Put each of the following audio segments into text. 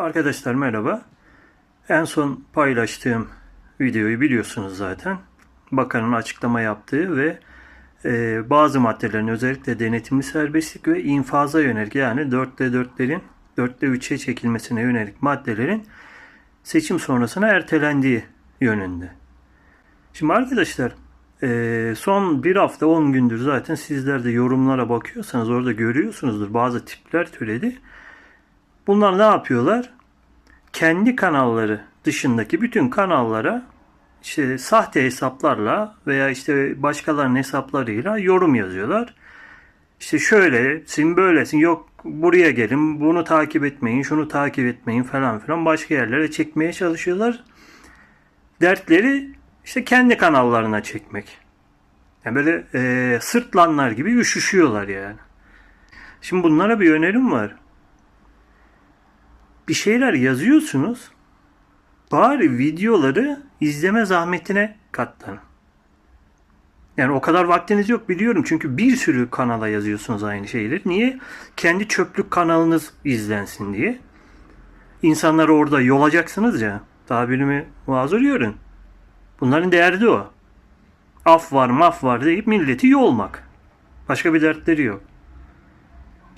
Arkadaşlar merhaba. En son paylaştığım videoyu biliyorsunuz zaten. Bakanın açıklama yaptığı ve e, bazı maddelerin özellikle denetimli serbestlik ve infaza yönelik yani 4'te 4'lerin 4'te 3'e çekilmesine yönelik maddelerin seçim sonrasına ertelendiği yönünde. Şimdi arkadaşlar e, son bir hafta 10 gündür zaten sizler de yorumlara bakıyorsanız orada görüyorsunuzdur bazı tipler türedi. Bunlar ne yapıyorlar? Kendi kanalları dışındaki bütün kanallara işte sahte hesaplarla veya işte başkalarının hesaplarıyla yorum yazıyorlar. İşte şöylesin böylesin yok buraya gelin bunu takip etmeyin şunu takip etmeyin falan filan başka yerlere çekmeye çalışıyorlar. Dertleri işte kendi kanallarına çekmek. Yani böyle e, sırtlanlar gibi üşüşüyorlar yani. Şimdi bunlara bir önerim var bir şeyler yazıyorsunuz. Bari videoları izleme zahmetine katlanın. Yani o kadar vaktiniz yok biliyorum. Çünkü bir sürü kanala yazıyorsunuz aynı şeyleri. Niye? Kendi çöplük kanalınız izlensin diye. İnsanları orada yolacaksınız ya. Tabirimi mazur görün. Bunların derdi o. Af var maf var deyip milleti yolmak. Başka bir dertleri yok.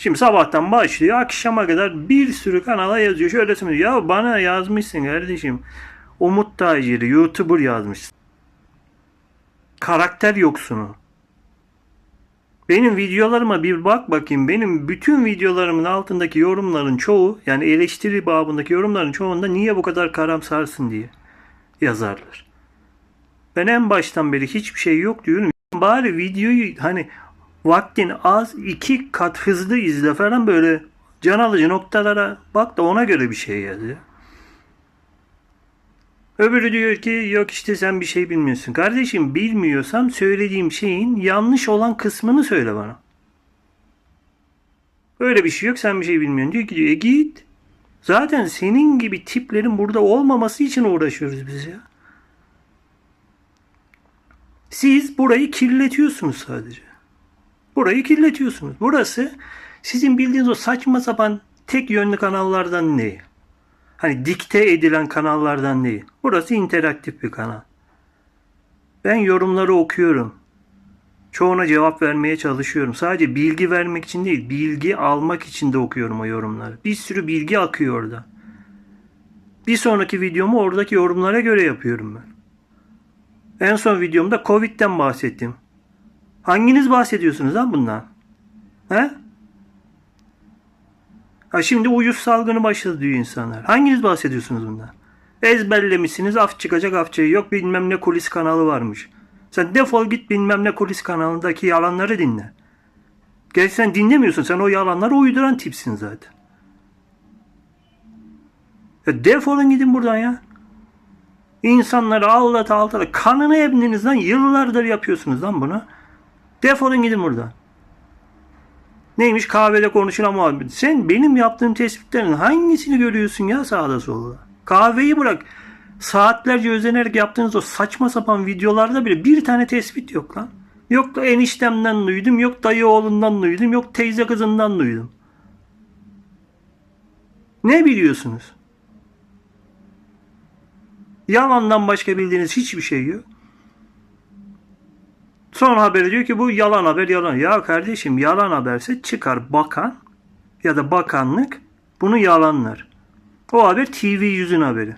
Şimdi sabahtan başlıyor akşama kadar bir sürü kanala yazıyor. Şöyle söylüyor. Ya bana yazmışsın kardeşim. Umut Taciri YouTuber yazmış. Karakter yoksunu. Benim videolarıma bir bak bakayım. Benim bütün videolarımın altındaki yorumların çoğu yani eleştiri babındaki yorumların çoğunda niye bu kadar karamsarsın diye yazarlar. Ben en baştan beri hiçbir şey yok diyorum. Bari videoyu hani vaktin az iki kat hızlı izle falan böyle can alıcı noktalara bak da ona göre bir şey yaz ya. Öbürü diyor ki yok işte sen bir şey bilmiyorsun. Kardeşim bilmiyorsam söylediğim şeyin yanlış olan kısmını söyle bana. Öyle bir şey yok sen bir şey bilmiyorsun diyor ki e git. Zaten senin gibi tiplerin burada olmaması için uğraşıyoruz biz ya. Siz burayı kirletiyorsunuz sadece. Burayı kirletiyorsunuz. Burası sizin bildiğiniz o saçma sapan tek yönlü kanallardan değil. Hani dikte edilen kanallardan değil. Burası interaktif bir kanal. Ben yorumları okuyorum. Çoğuna cevap vermeye çalışıyorum. Sadece bilgi vermek için değil, bilgi almak için de okuyorum o yorumları. Bir sürü bilgi akıyor orada. Bir sonraki videomu oradaki yorumlara göre yapıyorum ben. En son videomda Covid'den bahsettim. Hanginiz bahsediyorsunuz lan bundan? He? Ha şimdi uyuz salgını başladı diyor insanlar. Hanginiz bahsediyorsunuz bundan? Ezberlemişsiniz af çıkacak af çıkacak. Yok bilmem ne kulis kanalı varmış. Sen defol git bilmem ne kulis kanalındaki yalanları dinle. Gerçi sen dinlemiyorsun. Sen o yalanları uyduran tipsin zaten. Ya defolun gidin buradan ya. İnsanları ağlata ağlata kanını emdiniz Yıllardır yapıyorsunuz lan bunu. Defolun gidin buradan. Neymiş kahvede konuşulan muhabbet. Sen benim yaptığım tespitlerin hangisini görüyorsun ya sağda solda? Kahveyi bırak. Saatlerce özenerek yaptığınız o saçma sapan videolarda bile bir tane tespit yok lan. Yok da eniştemden duydum, yok dayı oğlundan duydum, yok teyze kızından duydum. Ne biliyorsunuz? Yalandan başka bildiğiniz hiçbir şey yok. Son haberi diyor ki bu yalan haber yalan. Ya kardeşim yalan haberse çıkar bakan ya da bakanlık bunu yalanlar. O haber TV yüzün haberi.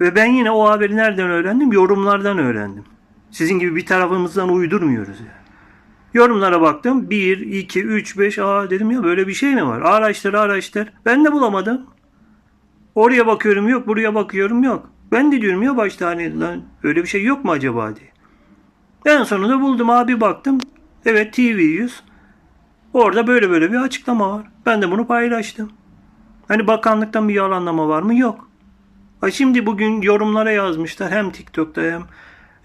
Ve ben yine o haberi nereden öğrendim? Yorumlardan öğrendim. Sizin gibi bir tarafımızdan uydurmuyoruz yani. Yorumlara baktım. 1, 2, 3, 5. Aa dedim ya böyle bir şey mi var? Araştır araştır. Ben de bulamadım. Oraya bakıyorum yok. Buraya bakıyorum yok. Ben de diyorum ya başta hani lan öyle bir şey yok mu acaba diye. En sonunda buldum abi baktım. Evet TV 100. Orada böyle böyle bir açıklama var. Ben de bunu paylaştım. Hani bakanlıktan bir yalanlama var mı? Yok. Ha şimdi bugün yorumlara yazmışlar hem TikTok'ta hem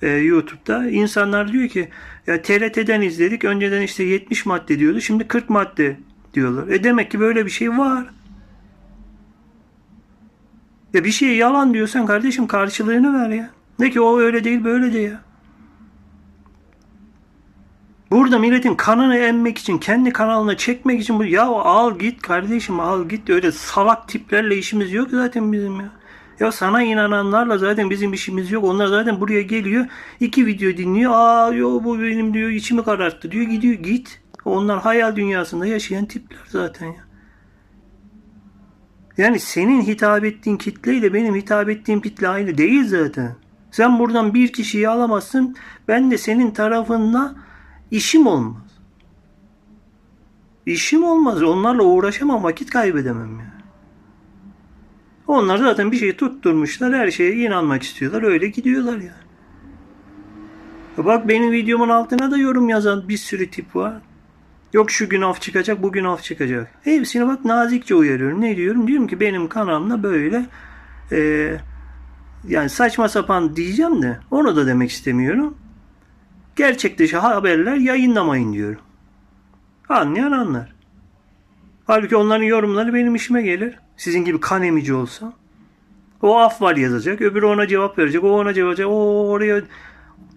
e, YouTube'da. İnsanlar diyor ki ya TRT'den izledik. Önceden işte 70 madde diyordu. Şimdi 40 madde diyorlar. E demek ki böyle bir şey var. Ya bir şey yalan diyorsan kardeşim karşılığını ver ya. Ne ki o öyle değil böyle de ya. Burada milletin kanını emmek için, kendi kanalına çekmek için bu ya al git kardeşim al git öyle salak tiplerle işimiz yok zaten bizim ya. Ya sana inananlarla zaten bizim işimiz yok. Onlar zaten buraya geliyor. iki video dinliyor. Aa yo bu benim diyor içimi kararttı diyor. Gidiyor git. Onlar hayal dünyasında yaşayan tipler zaten ya. Yani senin hitap ettiğin kitleyle benim hitap ettiğim kitle aynı değil zaten. Sen buradan bir kişiyi alamazsın. Ben de senin tarafında işim olmaz. İşim olmaz. Onlarla uğraşamam. Vakit kaybedemem ya. Onlar zaten bir şey tutturmuşlar. Her şeye inanmak istiyorlar. Öyle gidiyorlar ya. Bak benim videomun altına da yorum yazan bir sürü tip var. Yok şu gün af çıkacak, bugün af çıkacak. Hepsine bak nazikçe uyarıyorum. Ne diyorum? Diyorum ki benim kanalımda böyle eee yani saçma sapan diyeceğim de onu da demek istemiyorum. Gerçek dışı haberler yayınlamayın diyorum. Anlayan anlar. Halbuki onların yorumları benim işime gelir. Sizin gibi kan emici olsam. O af var yazacak. Öbürü ona cevap verecek. O ona cevap verecek. O oraya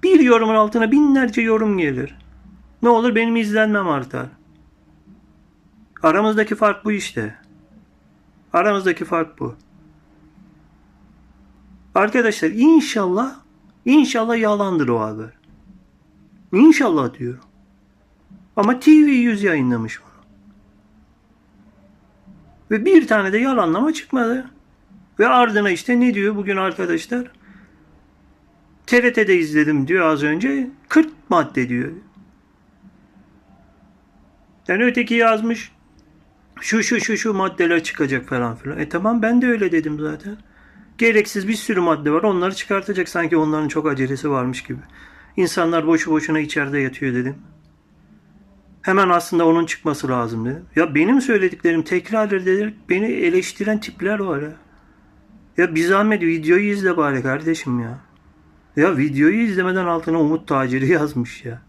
bir yorumun altına binlerce yorum gelir. Ne olur benim izlenmem artar. Aramızdaki fark bu işte. Aramızdaki fark bu. Arkadaşlar inşallah inşallah yalandır o haber. İnşallah diyorum. Ama TV 100 yayınlamış bunu. Ve bir tane de yalanlama çıkmadı. Ve ardına işte ne diyor bugün arkadaşlar? TRT'de izledim diyor az önce. 40 madde diyor. Yani öteki yazmış. Şu şu şu şu maddeler çıkacak falan filan. E tamam ben de öyle dedim zaten. Gereksiz bir sürü madde var. Onları çıkartacak sanki onların çok acelesi varmış gibi. İnsanlar boşu boşuna içeride yatıyor dedim. Hemen aslında onun çıkması lazım dedim. Ya benim söylediklerim tekrar edilerek beni eleştiren tipler var ya. Ya bir zahmet videoyu izle bari kardeşim ya. Ya videoyu izlemeden altına Umut Taciri yazmış ya.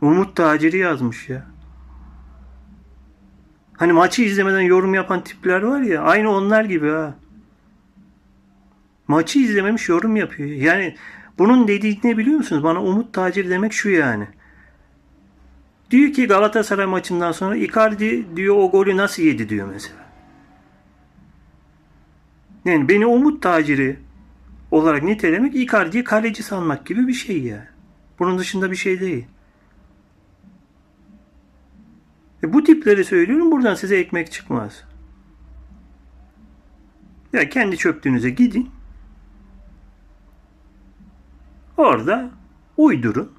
Umut Taciri yazmış ya. Hani maçı izlemeden yorum yapan tipler var ya. Aynı onlar gibi ha. Maçı izlememiş yorum yapıyor. Yani bunun dediği ne biliyor musunuz? Bana Umut Tacir demek şu yani. Diyor ki Galatasaray maçından sonra Icardi diyor o golü nasıl yedi diyor mesela. Yani beni Umut Taciri olarak nitelemek Icardi'yi kaleci sanmak gibi bir şey ya. Bunun dışında bir şey değil. E bu tipleri söylüyorum buradan size ekmek çıkmaz. Ya kendi çöplüğünüze gidin. Orada uydurun.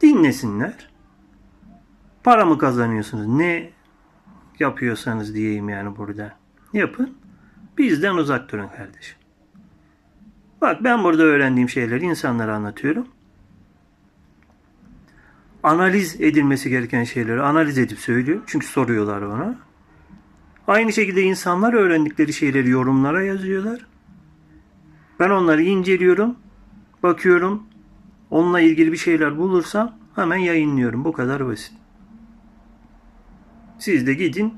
Dinlesinler. Para mı kazanıyorsunuz? Ne yapıyorsanız diyeyim yani burada. Yapın. Bizden uzak durun kardeşim. Bak ben burada öğrendiğim şeyleri insanlara anlatıyorum. Analiz edilmesi gereken şeyleri analiz edip söylüyorum. Çünkü soruyorlar bana. Aynı şekilde insanlar öğrendikleri şeyleri yorumlara yazıyorlar. Ben onları inceliyorum. Bakıyorum. Onunla ilgili bir şeyler bulursam hemen yayınlıyorum. Bu kadar basit. Siz de gidin.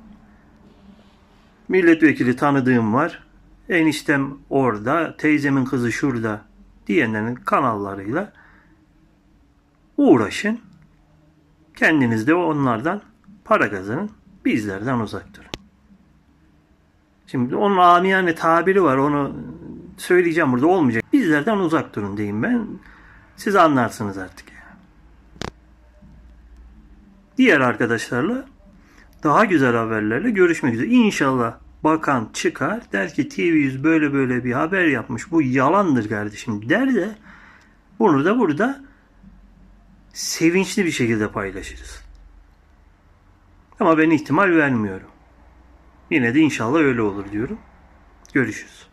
Milletvekili tanıdığım var. Eniştem orada, teyzemin kızı şurada diyenlerin kanallarıyla uğraşın. Kendiniz de onlardan para kazanın. Bizlerden uzak durun. Şimdi onun amiyane tabiri var. Onu söyleyeceğim burada olmayacak. Bizlerden uzak durun diyeyim ben. Siz anlarsınız artık. Diğer arkadaşlarla daha güzel haberlerle görüşmek üzere. İnşallah bakan çıkar der ki TV100 böyle böyle bir haber yapmış. Bu yalandır kardeşim der de bunu da burada sevinçli bir şekilde paylaşırız. Ama ben ihtimal vermiyorum. Yine de inşallah öyle olur diyorum. Görüşürüz.